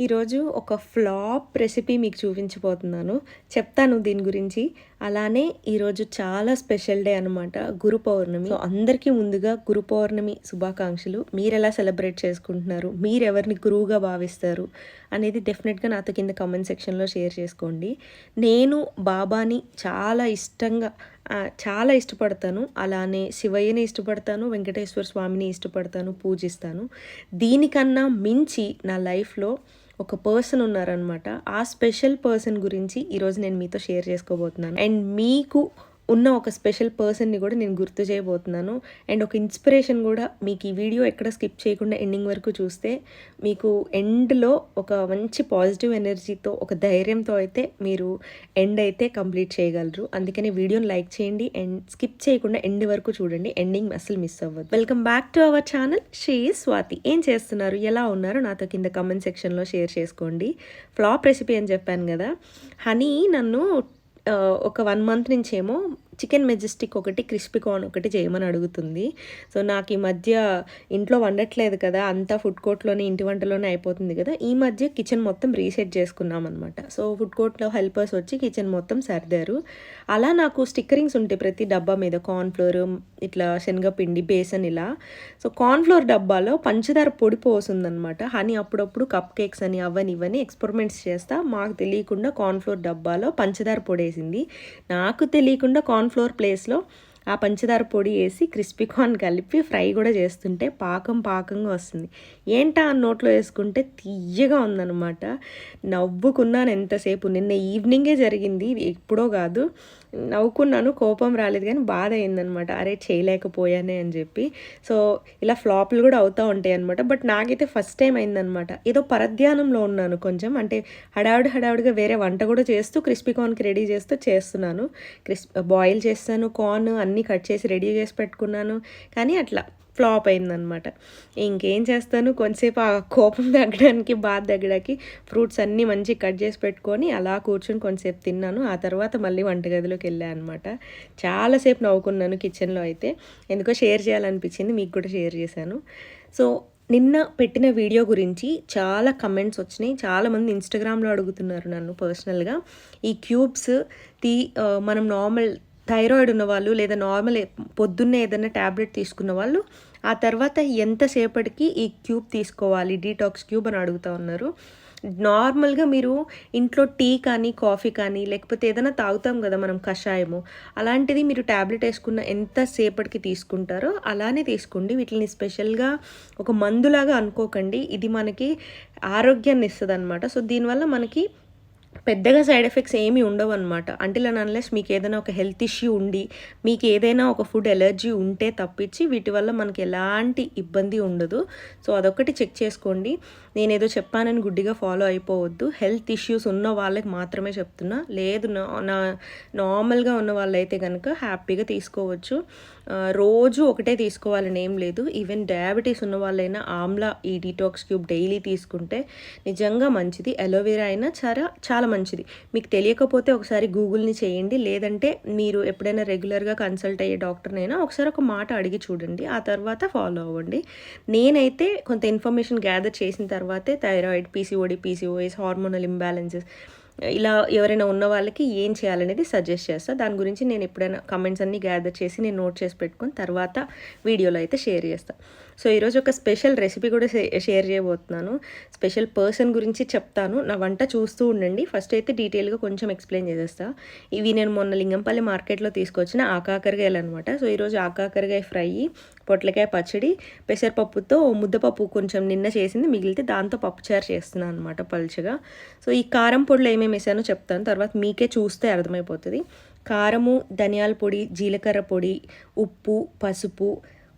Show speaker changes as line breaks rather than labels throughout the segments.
ఈరోజు ఒక flop recipe మీకు చూపించబోతున్నాను. చెప్తాను దీని గురించి. అలానే ఈరోజు చాలా స్పెషల్ డే అనమాట గురు పౌర్ణమి. అందరికీ ముందుగా గురు పౌర్ణమి శుభాకాంక్షలు. మీరు ఎలా సెలబ్రేట్ చేసుకుంటున్నారు? మీరు ఎవరిని గురువుగా భావిస్తారు? అనేది డెఫినెట్గా నాతో కింద కామెంట్ సెక్షన్లో షేర్ చేసుకోండి. నేను బాబాని చాలా ఇష్టంగా చాలా ఇష్టపడతాను. అలానే శివయ్యని ఇష్టపడతాను వెంకటేశ్వర స్వామిని ఇష్టపడతాను పూజిస్తాను. దీనికన్నా మించి నా లైఫ్లో ఒక పర్సన్ ఉన్నారనమాట ఆ స్పెషల్ పర్సన్ గురించి ఈరోజు నేను మీతో షేర్ చేసుకోబోతున్నాను. అండ్ మీకు ఉన్న ఒక స్పెషల్ పర్సన్ని కూడా నేను గుర్తు చేయబోతున్నాను. అండ్ ఒక ఇన్స్పిరేషన్ కూడా మీకు ఈ వీడియో ఎక్కడ స్కిప్ చేయకుండా ఎండింగ్ వరకు చూస్తే మీకు ఎండ్లో ఒక మంచి పాజిటివ్ ఎనర్జీతో ఒక ధైర్యంతో అయితే మీరు ఎండ్ అయితే కంప్లీట్ చేయగలరు. అందుకని వీడియోని లైక్ చేయండి అండ్ స్కిప్ చేయకుండా ఎండ్ వరకు చూడండి. ఎండింగ్ అసలు మిస్ అవ్వదు. Welcome back to our channel she Swathi ఏం చేస్తున్నారు? ఎలా ఉన్నారు? నాతో కింద కమెంట్ సెక్షన్లో షేర్ చేసుకోండి. ఫ్లాప్ రెసిపీ అని చెప్పాను కదా. హనీ నన్ను ఒక వన్ మంత్ నుంచేమో చికెన్ మెజెస్టిక్ ఒకటి క్రిస్పీ కార్న్ ఒకటి చేయమని అడుగుతుంది. సో నాకు ఈ మధ్య ఇంట్లో వండట్లేదు కదా అంతా ఫుడ్ కోర్ట్లోనే ఇంటి వంటలోనే అయిపోతుంది కదా ఈ మధ్య కిచెన్ మొత్తం రీసెట్ చేసుకున్నాం అనమాట సో ఫుడ్ కోర్ట్లో హెల్పర్స్ వచ్చి కిచెన్ మొత్తం సర్దారు. అలా నాకు స్టిక్కరింగ్స్ ఉంటాయి ప్రతి డబ్బా మీద కార్న్ఫ్లోర్ ఇట్లా శనగపిండి బేసన్ ఇలా. సో కార్న్ఫ్లోర్ డబ్బాలో పంచదార పొడి పోసిందనమాట హనీ అప్పుడప్పుడు కప్ కేక్స్ అని అవని ఇవని ఎక్స్పెరిమెంట్స్ చేస్తా. మాకు తెలియకుండా కార్న్ఫ్లోర్ డబ్బాలో పంచదార పొడి వేసింది నాకు తెలియకుండా కార్న్ఫ్లోర్ ప్లేస్లో ఆ పంచదార పొడి వేసి క్రిస్పీ కార్న్ కలిపి ఫ్రై కూడా చేస్తుంటే పాకం పాకంగా వస్తుంది. ఏంటా ఆ నోట్లో వేసుకుంటే తీయగా ఉందన్నమాట. నవ్వుకున్నాను ఎంతసేపు. నిన్న ఈవినింగే జరిగింది. ఎప్పుడో కాదు. నవ్వుకున్నాను కోపం రాలేదు కానీ బాధ అయిందనమాట అరే చేయలేకపోయానే అని చెప్పి. సో ఇలా ఫ్లాప్లు కూడా అవుతూ ఉంటాయి అనమాట బట్ నాకైతే ఫస్ట్ టైం అయిందనమాట ఏదో పరధ్యానంలో ఉన్నాను కొంచెం. అంటే హడావుడి హడావుడిగా వేరే వంట కూడా చేస్తూ క్రిస్పీ కార్న్కి రెడీ చేస్తూ చేస్తున్నాను. క్రిస్ బాయిల్ చేస్తాను కార్న్ అన్నీ కట్ చేసి రెడీ చేసి పెట్టుకున్నాను. కానీ అట్లా ఫ్లాప్ అయిందనమాట ఇంకేం చేస్తాను? కొంతసేపు ఆ కోపం తగ్గడానికి బాధ తగ్గడానికి ఫ్రూట్స్ అన్నీ మంచి కట్ చేసి పెట్టుకొని అలా కూర్చొని కొంతసేపు తిన్నాను. ఆ తర్వాత మళ్ళీ వంటగదిలోకి వెళ్ళాను అనమాట చాలాసేపు నవ్వుకున్నాను కిచెన్లో అయితే. ఎందుకో షేర్ చేయాలనిపించింది మీకు కూడా షేర్ చేశాను. సో నిన్న పెట్టిన వీడియో గురించి చాలా కమెంట్స్ వచ్చినాయి. చాలామంది ఇన్స్టాగ్రామ్లో అడుగుతున్నారు నన్ను పర్సనల్గా. ఈ క్యూబ్స్ తీ మనం నార్మల్ థైరాయిడ్ ఉన్నవాళ్ళు లేదా నార్మల్ పొద్దున్నే ఏదైనా ట్యాబ్లెట్ తీసుకున్న వాళ్ళు ఆ తర్వాత ఎంతసేపటికి ఈ క్యూబ్ తీసుకోవాలి డీటాక్స్ క్యూబ్ అని అడుగుతా ఉన్నారు. నార్మల్గా మీరు ఇంట్లో టీ కానీ కాఫీ కానీ లేకపోతే ఏదైనా తాగుతాం కదా మనం కషాయము అలాంటిది మీరు ట్యాబ్లెట్ వేసుకున్న ఎంతసేపటికి తీసుకుంటారో అలానే తీసుకోండి. వీటిని స్పెషల్గా ఒక మందులాగా అనుకోకండి. ఇది మనకి ఆరోగ్యాన్ని ఇస్తుంది అనమాట సో దీనివల్ల మనకి పెద్దగా సైడ్ ఎఫెక్ట్స్ ఏమీ ఉండవు అనమాట అంటిల్ అండ్ అన్లెస్ మీకు ఏదైనా ఒక హెల్త్ ఇష్యూ ఉండి మీకు ఏదైనా ఒక ఫుడ్ ఎలర్జీ ఉంటే తప్పించి వీటి వల్ల మనకి ఎలాంటి ఇబ్బంది ఉండదు. సో అదొకటి చెక్ చేసుకోండి. నేనేదో చెప్పానని గుడ్డిగా ఫాలో అయిపోవద్దు. హెల్త్ ఇష్యూస్ ఉన్న వాళ్ళకి మాత్రమే చెప్తున్నా. లేదు నా నా నార్మల్గా ఉన్న వాళ్ళైతే కనుక హ్యాపీగా తీసుకోవచ్చు. రోజు ఒకటే తీసుకోవాలని ఏం లేదు. ఈవెన్ డయాబెటీస్ ఉన్న వాళ్ళైనా ఆమ్లా ఈ డీటాక్స్ క్యూబ్ డైలీ తీసుకుంటే నిజంగా మంచిది. అలోవెరా అయినా చాలా చాలా మంచిది. మీకు తెలియకపోతే ఒకసారి గూగుల్ని చేయండి. లేదంటే మీరు ఎప్పుడైనా రెగ్యులర్గా కన్సల్ట్ అయ్యే డాక్టర్నైనా ఒకసారి ఒక మాట అడిగి చూడండి. ఆ తర్వాత ఫాలో అవ్వండి. నేనైతే కొంత ఇన్ఫర్మేషన్ గ్యాదర్ చేసిన తర్వాతే thyroid PCOD PCOS hormonal imbalances ఇలా ఎవరైనా ఉన్న వాళ్ళకి ఏం చేయాలనేది సజెస్ట్ చేస్తాను దాని గురించి నేను ఎప్పుడైనా కమెంట్స్ అన్నీ గ్యాదర్ చేసి నేను నోట్ చేసి పెట్టుకొని తర్వాత వీడియోలో అయితే షేర్ చేస్తాను సో ఈరోజు ఒక స్పెషల్ రెసిపీ కూడా షేర్ చేయబోతున్నాను. స్పెషల్ పర్సన్ గురించి చెప్తాను. నా వంట చూస్తూ ఉండండి. ఫస్ట్ అయితే డీటెయిల్గా కొంచెం ఎక్స్ప్లెయిన్ చేసేస్తా. ఇవి నేను మొన్న లింగంపల్లి మార్కెట్లో తీసుకొచ్చిన ఆకాకరకాయలు అనమాట సో ఈరోజు ఆకాకరకాయ ఫ్రై పొట్లకాయ పచ్చడి పెసరపప్పుతో ముద్దపప్పు కొంచెం నిన్న చేసింది. మిగిలితే దాంతో పప్పుచారు చేస్తున్నాను అనమాట పలుచగా. సో ఈ కారం పొడిలో ఏమేమి వేసానో చెప్తాను. తర్వాత మీకే చూస్తే అర్థమైపోతుంది. కారము ధనియాల పొడి జీలకర్ర పొడి ఉప్పు పసుపు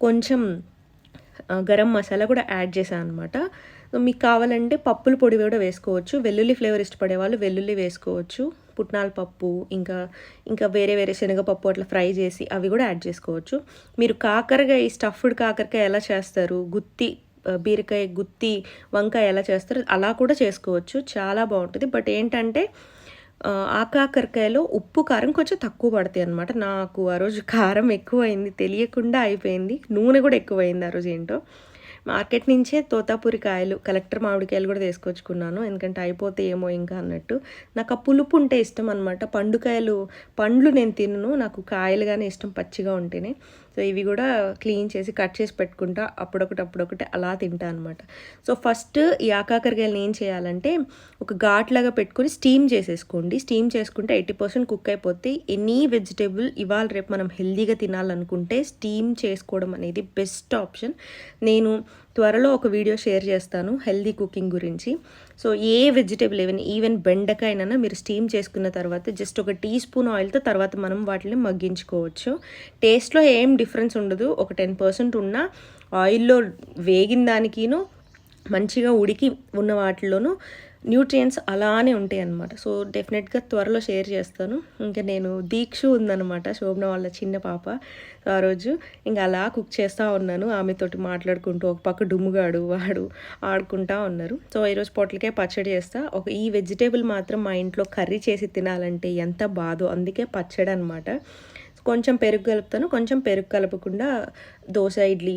కొంచెం గరం మసాలా కూడా యాడ్ చేశాను అనమాట మీకు కావాలంటే పప్పుల పొడి కూడా వేసుకోవచ్చు. వెల్లుల్లి ఫ్లేవర్ ఇష్టపడే వాళ్ళు వెల్లుల్లి వేసుకోవచ్చు. పుట్నాల పప్పు ఇంకా ఇంకా వేరే వేరే శనగపప్పు అట్లా ఫ్రై చేసి అవి కూడా యాడ్ చేసుకోవచ్చు. మీరు కాకరకాయ స్టఫ్డ్ కాకరకాయ ఎలా చేస్తారు? గుత్తి బీరకాయ గుత్తి వంకాయ ఎలా చేస్తారు? అలా కూడా చేసుకోవచ్చు. చాలా బాగుంటుంది. బట్ ఏంటంటే ఆకాకరకాయలో ఉప్పు కారం కొంచెం తక్కువ పడతాయి అనమాట నాకు ఆ రోజు కారం ఎక్కువైంది తెలియకుండా అయిపోయింది. నూనె కూడా ఎక్కువైంది ఆ రోజు ఏంటో. మార్కెట్ నుంచే తోతాపూరి కాయలు కలెక్టర్ మామిడికాయలు కూడా తీసుకొచ్చుకున్నాను. ఎందుకంటే అయిపోతే ఏమో ఇంకా అన్నట్టు. నాకు ఆ పులుపు ఉంటే ఇష్టం అనమాట పండుకాయలు పండ్లు నేను తినను. నాకు కాయలు కానీ ఇష్టం పచ్చిగా ఉంటేనే. సో ఇవి కూడా క్లీన్ చేసి కట్ చేసి పెట్టుకుంటా అప్పుడొకటి అప్పుడొకటి అలా తింటా అనమాట సో ఫస్ట్ ఈ ఆకాకరకాయలు ఏం చేయాలంటే ఒక ఘాట్లాగా పెట్టుకొని స్టీమ్ చేసేసుకోండి. స్టీమ్ చేసుకుంటే ఎయిటీ పర్సెంట్ కుక్ అయిపోతే ఎనీ వెజిటేబుల్ ఇవాళ రేపు మనం హెల్దీగా తినాలనుకుంటే స్టీమ్ చేసుకోవడం అనేది బెస్ట్ ఆప్షన్. నేను త్వరలో ఒక వీడియో షేర్ చేస్తాను హెల్దీ కుకింగ్ గురించి. సో ఏ వెజిటేబుల్ ఈవెన్ ఈవెన్ బెండకాయనైనా మీరు స్టీమ్ చేసుకున్న తర్వాత జస్ట్ ఒక టీ స్పూన్ ఆయిల్తో తర్వాత మనం వాటిని మగ్గించుకోవచ్చు. టేస్ట్లో ఏం డిఫరెన్స్ ఉండదు. ఒక టెన్ పర్సెంట్ ఉన్న ఆయిల్లో వేగిన దానికిను మంచిగా ఉడికి ఉన్న వాటిలోనూ న్యూట్రియంట్స్ అలానే ఉంటాయి అనమాట సో డెఫినెట్గా త్వరలో షేర్ చేస్తాను. ఇంకా నేను దీక్ష ఉందన్నమాట శోభన వాళ్ళ చిన్న పాప. ఆ రోజు ఇంకా అలా కుక్ చేస్తూ ఉన్నాను. ఆమెతోటి మాట్లాడుకుంటూ ఒక పక్క డుమ్ముగాడు వాడు ఆడుకుంటా ఉన్నారు. సో ఈరోజు పొట్లకే పచ్చడి చేస్తా. ఒక ఈ వెజిటేబుల్ మాత్రం మా ఇంట్లో కర్రీ చేసి తినాలంటే ఎంత బాధో అందుకే పచ్చడి అనమాట కొంచెం పెరుగు కలుపుతాను. కొంచెం పెరుగు కలపకుండా దోశ ఇడ్లీ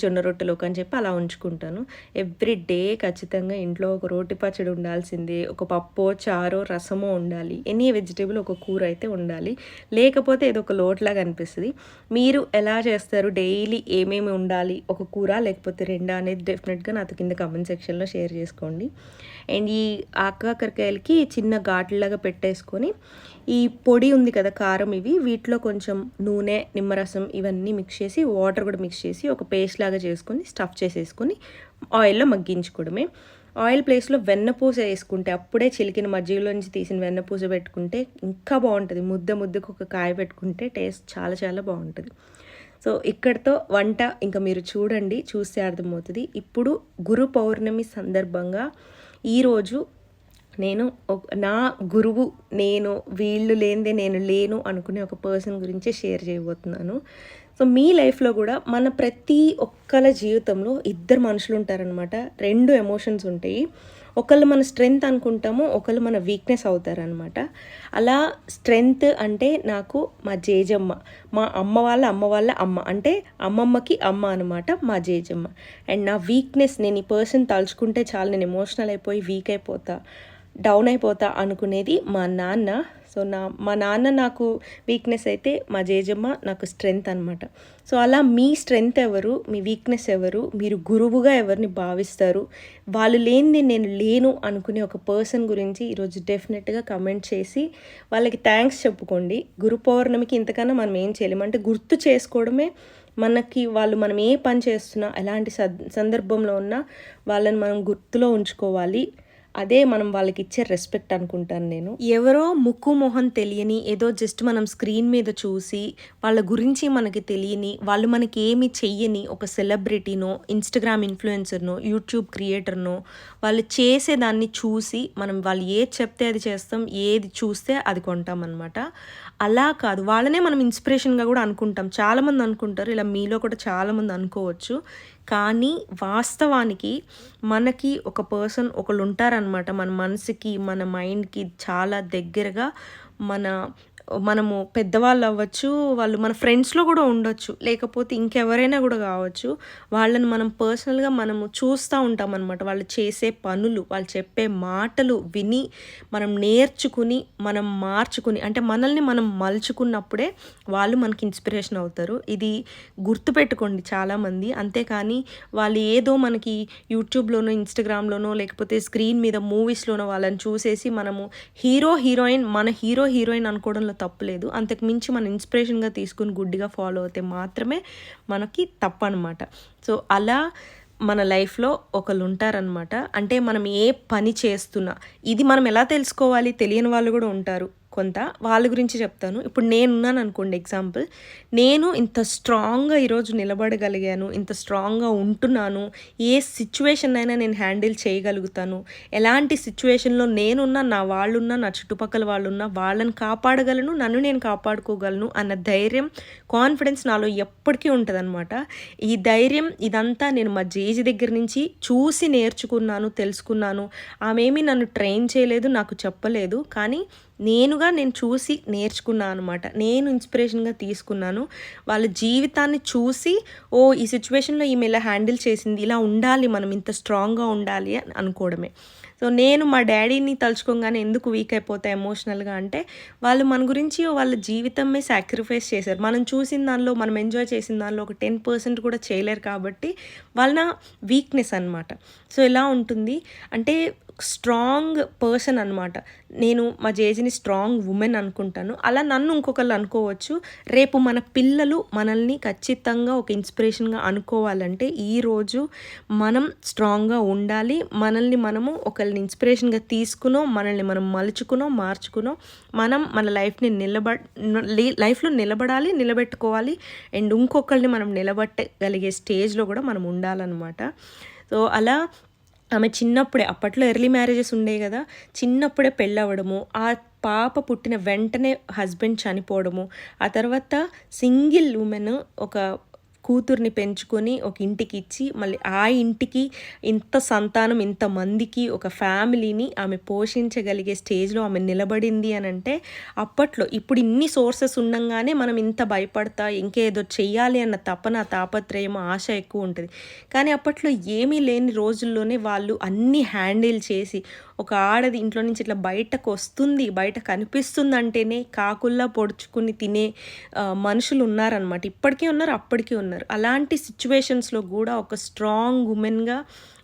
జొన్న రొట్టెలోకి అని చెప్పి అలా ఉంచుకుంటాను. ఎవ్రీ డే ఖచ్చితంగా ఇంట్లో ఒక రోటి పచ్చడి ఉండాల్సిందే ఒక పప్పు చారో రసమో ఉండాలి. ఎనీ వెజిటేబుల్ ఒక కూర అయితే ఉండాలి. లేకపోతే ఇది ఒక లోట్లాగా అనిపిస్తుంది. మీరు ఎలా చేస్తారు? డైలీ ఏమేమి ఉండాలి? ఒక కూర లేకపోతే రెండా అనేది డెఫినెట్గా నాతో కింద కమెంట్ సెక్షన్లో షేర్ చేసుకోండి. అండ్ ఈ ఆకాకరకాయలకి చిన్న ఘాట్లలాగా పెట్టేసుకొని ఈ పొడి ఉంది కదా కారం ఇవి వీటిలో కొంచెం నూనె నిమ్మరసం ఇవన్నీ మిక్స్ చేసి వాటర్ కూడా మిక్స్ చేసి ఒక పేస్ట్ లాగా చేసుకొని స్టఫ్ చేసేసుకొని ఆయిల్లో మగ్గించుకోవడమే. ఆయిల్ ప్లేస్లో వెన్నపూస వేసుకుంటే అప్పుడే చిలికిన మజ్జిగలో నుంచి తీసిన వెన్నపూస పెట్టుకుంటే ఇంకా బాగుంటుంది. ముద్ద ముద్దకు ఒక కాయ పెట్టుకుంటే టేస్ట్ చాలా చాలా బాగుంటుంది. సో ఇక్కడితో వంట ఇంకా మీరు చూడండి చూస్తే అర్థమవుతుంది. ఇప్పుడు గురు పౌర్ణమి సందర్భంగా ఈరోజు నేను నా గురువు నేను వీళ్ళు లేనిదే నేను లేను అనుకునే ఒక పర్సన్ గురించి షేర్ చేయబోతున్నాను. సో మీ లైఫ్లో కూడా మన ప్రతి ఒక్కల జీవితంలో ఇద్దరు మనుషులు ఉంటారనమాట రెండు ఎమోషన్స్ ఉంటాయి. ఒకళ్ళు మన స్ట్రెంగ్త్ అనుకుంటాము ఒకళ్ళు మన వీక్నెస్ అవుతారనమాట అలా స్ట్రెంగ్త్ అంటే నాకు మా జేజమ్మ మా అమ్మ వాళ్ళ అమ్మ వాళ్ళ అమ్మ అంటే అమ్మమ్మకి అమ్మ అనమాట మా జేజమ్మ. అండ్ నా వీక్నెస్ నేను ఈ పర్సన్ తలుచుకుంటే చాలా నేను ఎమోషనల్ అయిపోయి వీక్ అయిపోతా. డౌన్ అయిపోతా అనుకునేది మా నాన్న. సో నా మా నాన్న నాకు వీక్నెస్ అయితే మా జేజమ్మ నాకు స్ట్రెంగ్త్ అనమాట సో అలా మీ స్ట్రెంగ్త్ ఎవరు మీ వీక్నెస్ ఎవరు మీరు గురువుగా ఎవరిని భావిస్తారు వాళ్ళు లేనిది నేను లేను అనుకునే ఒక పర్సన్ గురించి ఈరోజు డెఫినెట్గా కమెంట్ చేసి వాళ్ళకి థ్యాంక్స్ చెప్పుకోండి. గురు పౌర్ణమికి ఇంతకన్నా మనం ఏం చేయలేము. అంటే గుర్తు చేసుకోవడమే మనకి వాళ్ళు మనం ఏ పని చేస్తున్నా ఎలాంటి సందర్భంలో ఉన్నా వాళ్ళని మనం గుర్తులో ఉంచుకోవాలి. అదే మనం వాళ్ళకి ఇచ్చే రెస్పెక్ట్ అనుకుంటాను నేను. ఎవరో ముక్కు మొహం తెలియని ఏదో జస్ట్ మనం స్క్రీన్ మీద చూసి వాళ్ళ గురించి మనకి తెలియని వాళ్ళు మనకి ఏమి చెయ్యని ఒక సెలబ్రిటీనో ఇన్స్టాగ్రామ్ ఇన్ఫ్లుయెన్సర్నో యూట్యూబ్ క్రియేటర్నో వాళ్ళు చేసేదాన్ని చూసి మనం వాళ్ళు ఏది చెప్తే అది చేస్తాం ఏది చూస్తే అది కొంటాం అనమాట అలా కాదు. వాళ్ళనే మనం ఇన్స్పిరేషన్గా కూడా అనుకుంటాం. చాలామంది అనుకుంటారు ఇలా మీలో కూడా చాలామంది అనుకోవచ్చు. కానీ వాస్తవానికి మనకి ఒక పర్సన్ ఒకళ్ళు ఉంటారనమాట మన మనసుకి మన మైండ్కి చాలా దగ్గరగా మన మనము పెద్దవాళ్ళు అవ్వచ్చు వాళ్ళు మన ఫ్రెండ్స్లో కూడా ఉండొచ్చు. లేకపోతే ఇంకెవరైనా కూడా కావచ్చు. వాళ్ళని మనం పర్సనల్గా మనము చూస్తూ ఉంటాం అనమాట వాళ్ళు చేసే పనులు వాళ్ళు చెప్పే మాటలు విని మనం నేర్చుకుని మనం మార్చుకుని అంటే మనల్ని మనం మలుచుకున్నప్పుడే వాళ్ళు మనకి ఇన్స్పిరేషన్ అవుతారు. ఇది గుర్తుపెట్టుకోండి చాలామంది. అంతేకాని వాళ్ళు ఏదో మనకి యూట్యూబ్లోనో ఇన్స్టాగ్రామ్లోనో లేకపోతే స్క్రీన్ మీద మూవీస్లోనో వాళ్ళని చూసేసి మనము హీరో హీరోయిన్ మన హీరో హీరోయిన్ అనుకోవడంలో తప్పులేదు. అంతకు మించి మన ఇన్స్పిరేషన్గా తీసుకుని గుడ్డిగా ఫాలో అవుతే మాత్రమే మనకి తప్పనమాట. సో అలా మన లైఫ్లో ఒకళ్ళు ఉంటారనమాట అంటే మనం ఏ పని చేస్తున్నా ఇది మనం ఎలా తెలుసుకోవాలి? తెలియని వాళ్ళు కూడా ఉంటారు. కొంత వాళ్ళ గురించి చెప్తాను. ఇప్పుడు నేనున్నాను అనుకోండి ఎగ్జాంపుల్ నేను ఇంత స్ట్రాంగ్గా ఈరోజు నిలబడగలిగాను ఇంత స్ట్రాంగ్గా ఉంటున్నాను. ఏ సిచ్యువేషన్ అయినా నేను హ్యాండిల్ చేయగలుగుతాను. ఎలాంటి సిచ్యువేషన్లో నేనున్నా నా వాళ్ళున్నా నా చుట్టుపక్కల వాళ్ళున్నా వాళ్ళని కాపాడగలను నన్ను నేను కాపాడుకోగలను అన్న ధైర్యం కాన్ఫిడెన్స్ నాలో ఎప్పటికీ ఉంటుందన్నమాట. ఈ ధైర్యం ఇదంతా నేను మా జేజీ దగ్గర నుంచి చూసి నేర్చుకున్నాను తెలుసుకున్నాను. ఆమె నన్ను ట్రైన్ చేయలేదు నాకు చెప్పలేదు. కానీ నేనుగా నేను చూసి నేర్చుకున్నాను అనమాట నేను ఇన్స్పిరేషన్గా తీసుకున్నాను. వాళ్ళ జీవితాన్ని చూసి ఓ ఈ సిచ్యువేషన్లో ఈమె ఇలా హ్యాండిల్ చేసింది ఇలా ఉండాలి మనం ఇంత స్ట్రాంగ్గా ఉండాలి అని అనుకోవడమే. సో నేను మా డాడీని తలుచుకోగానే ఎందుకు వీక్ అయిపోతా ఎమోషనల్గా అంటే వాళ్ళు మన గురించి వాళ్ళ జీవితమే సాక్రిఫైస్ చేశారు. మనం చూసిన దానిలో మనం ఎంజాయ్ చేసిన దానిలో ఒక టెన్ పర్సెంట్ కూడా చేయలేరు కాబట్టి వాళ్ళ వీక్నెస్ అనమాట సో ఎలా ఉంటుంది అంటే స్ట్రాంగ్ పర్సన్ అనమాట నేను మా జేజీని స్ట్రాంగ్ ఉమెన్ అనుకుంటాను. అలా నన్ను ఇంకొకళ్ళు అనుకోవచ్చు. రేపు మన పిల్లలు మనల్ని ఖచ్చితంగా ఒక ఇన్స్పిరేషన్గా అనుకోవాలంటే ఈరోజు మనం స్ట్రాంగ్గా ఉండాలి. మనల్ని మనము ఒకరిని ఇన్స్పిరేషన్గా తీసుకునో మనల్ని మనం మలుచుకునో మార్చుకునో మనం మన లైఫ్ని నిలబ లైఫ్లో నిలబడాలి నిలబెట్టుకోవాలి. అండ్ ఇంకొకరిని మనం నిలబెట్టగలిగే స్టేజ్లో కూడా మనం ఉండాలన్నమాట. సో అలా ఆమె చిన్నప్పుడే అప్పట్లో ఎర్లీ మ్యారేజెస్ ఉండేవి కదా చిన్నప్పుడే పెళ్ళవడము ఆ పాప పుట్టిన వెంటనే హస్బెండ్ చనిపోవడము ఆ తర్వాత సింగిల్ ఉమెన్ ఒక కూతుర్ని పెంచుకొని ఒక ఇంటికి ఇచ్చి మళ్ళీ ఆ ఇంటికి ఇంత సంతానం ఇంతమందికి ఒక ఫ్యామిలీని ఆమె పోషించగలిగే స్టేజ్లో ఆమె నిలబడింది అని అంటే అప్పట్లో ఇప్పుడు ఇన్ని సోర్సెస్ ఉండగానే మనం ఇంత భయపడతా ఇంకేదో చెయ్యాలి అన్న తపన తాపత్రయం ఆశ ఎక్కువ ఉంటుంది. కానీ అప్పట్లో ఏమీ లేని రోజుల్లోనే వాళ్ళు అన్నీ హ్యాండిల్ చేసి ఒక ఆడది ఇంట్లో నుంచి ఇట్లా బయటకు వస్తుంది బయట కనిపిస్తుంది అంటేనే కాకుల్లా పొడుచుకుని తినే మనుషులు ఉన్నారనమాట ఇప్పటికీ ఉన్నారు అప్పటికీ ఉన్నారు. అలాంటి సిచ్యువేషన్స్లో కూడా ఒక స్ట్రాంగ్ ఉమెన్గా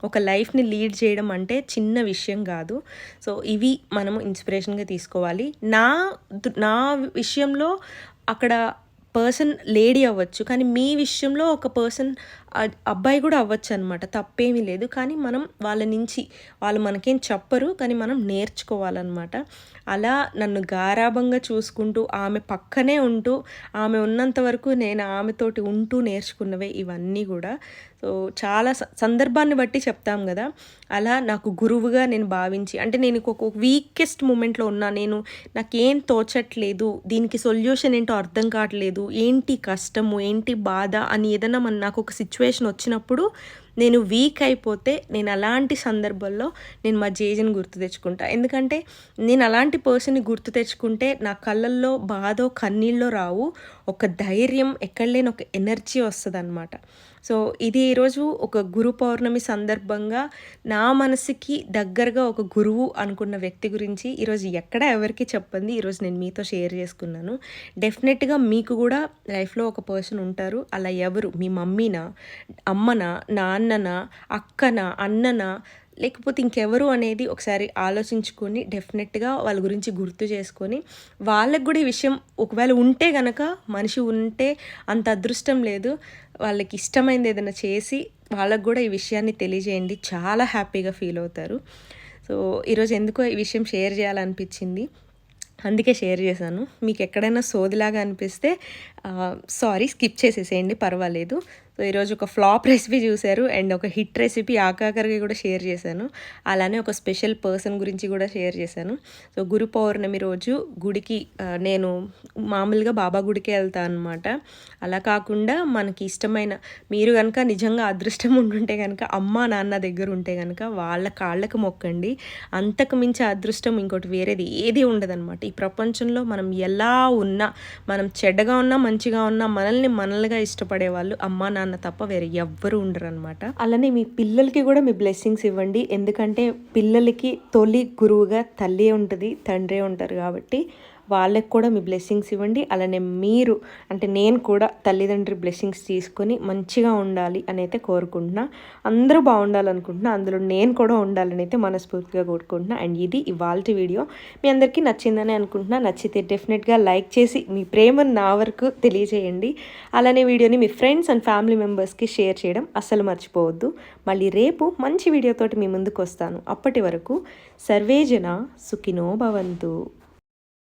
ఒక లైఫ్ని లీడ్ చేయడం అంటే చిన్న విషయం కాదు. సో ఇవి మనము ఇన్స్పిరేషన్గా తీసుకోవాలి. నా నా విషయంలో అక్కడ పర్సన్ లేడీ అవ్వచ్చు కానీ మీ విషయంలో ఒక పర్సన్ అబ్బాయి కూడా అవ్వచ్చు అనమాట తప్పేమీ లేదు. కానీ మనం వాళ్ళ నుంచి వాళ్ళు మనకేం చెప్పరు కానీ మనం నేర్చుకోవాలన్నమాట. అలా నన్ను గారాభంగా చూసుకుంటూ ఆమె పక్కనే ఉంటూ ఆమె ఉన్నంత వరకు నేను ఆమెతోటి ఉంటూ నేర్చుకున్నవే ఇవన్నీ కూడా. సో చాలా సందర్భాన్ని బట్టి చెప్తాం కదా. అలా నాకు గురువుగా నేను భావించి అంటే నేను ఒక వీకెస్ట్ మూమెంట్లో ఉన్నా నేను నాకేం తోచట్లేదు దీనికి సొల్యూషన్ ఏంటో అర్థం కావట్లేదు ఏంటి కష్టము ఏంటి బాధ అని ఏదైనా మన నాకు ఒక సిచ్యువేషన్ వచ్చినప్పుడు నేను వీక్ అయిపోతే నేను అలాంటి సందర్భంలో నేను మా జేజని గుర్తు తెచ్చుకుంటా. ఎందుకంటే నేను అలాంటి పర్సన్ని గుర్తు తెచ్చుకుంటే నా కళ్ళల్లో బాధో కన్నీళ్ళలో రావు. ఒక ధైర్యం ఎక్కడ లేని ఒక ఎనర్జీ వస్తుంది అనమాట సో ఇది ఈరోజు ఒక గురు పౌర్ణమి సందర్భంగా నా మనసుకి దగ్గరగా ఒక గురువు అనుకున్న వ్యక్తి గురించి ఈరోజు ఎక్కడ ఎవరికి చెప్పండి ఈరోజు నేను మీతో షేర్ చేసుకున్నాను. డెఫినెట్గా మీకు కూడా లైఫ్లో ఒక పర్సన్ ఉంటారు. అలా ఎవరు? మీ మమ్మీనా? అమ్మనా? నాన్ననా అక్కనా అన్ననా లేకపోతే ఇంకెవరు అనేది ఒకసారి ఆలోచించుకొని డెఫినెట్గా వాళ్ళ గురించి గుర్తు చేసుకొని వాళ్ళకు కూడా ఈ విషయం ఒకవేళ ఉంటే గనక మనిషి ఉంటే అంత అదృష్టం లేదు. వాళ్ళకి ఇష్టమైనది ఏదైనా చేసి వాళ్ళకు కూడా ఈ విషయాన్ని తెలియజేయండి. చాలా హ్యాపీగా ఫీల్ అవుతారు. సో ఈరోజు ఎందుకో ఈ విషయం షేర్ చేయాలనిపించింది. అందుకే షేర్ చేశాను. మీకు ఎక్కడైనా సోదిలాగా అనిపిస్తే సారీ స్కిప్ చేసేసేయండి పర్వాలేదు. సో ఈరోజు ఒక ఫ్లాప్ రెసిపీ చూశారు అండ్ ఒక హిట్ రెసిపీ ఆకాకరికి కూడా షేర్ చేశాను. అలానే ఒక స్పెషల్ పర్సన్ గురించి కూడా షేర్ చేశాను. సో గురు పౌర్ణమి రోజు గుడికి నేను మామూలుగా బాబా గుడికి వెళ్తాను అనమాట అలా కాకుండా మనకి ఇష్టమైన మీరు కనుక నిజంగా అదృష్టం ఉండుంటే కనుక అమ్మ నాన్న దగ్గర ఉంటే కనుక వాళ్ళ కాళ్ళకు మొక్కండి. అంతకు మించి అదృష్టం ఇంకోటి వేరేది ఏది ఉండదన్నమాట. ఈ ప్రపంచంలో మనం ఎలా ఉన్నా మనం చెడ్డగా ఉన్నా మంచిగా ఉన్నా మనల్ని మనల్నిగా ఇష్టపడే వాళ్ళు అమ్మ నాన్న నాన్న తప్ప వేరే ఎవ్వరు ఉండరు అనమాట అలానే మీ పిల్లలకి కూడా మీ బ్లెస్సింగ్స్ ఇవ్వండి. ఎందుకంటే పిల్లలకి తొలి గురువుగా తల్లి ఉంటుంది తండ్రి ఉంటారు కాబట్టి వాళ్ళకి కూడా మీ బ్లెస్సింగ్స్ ఇవ్వండి. అలానే మీరు అంటే నేను కూడా తల్లిదండ్రి బ్లెస్సింగ్స్ తీసుకొని మంచిగా ఉండాలి అని అయితే కోరుకుంటున్నా. అందరూ బాగుండాలనుకుంటున్నా. అందులో నేను కూడా ఉండాలని అయితే మనస్ఫూర్తిగా కోరుకుంటున్నా. అండ్ ఇది ఇవాళ వీడియో. మీ అందరికీ నచ్చిందని అనుకుంటున్నా. నచ్చితే డెఫినెట్గా లైక్ చేసి మీ ప్రేమను నా వరకు తెలియజేయండి. అలానే వీడియోని మీ ఫ్రెండ్స్ అండ్ ఫ్యామిలీ మెంబర్స్కి షేర్ చేయడం అస్సలు మర్చిపోవద్దు. మళ్ళీ రేపు మంచి వీడియోతోటి మీ ముందుకు వస్తాను. అప్పటి వరకు సర్వేజన సుఖినో భవంతు.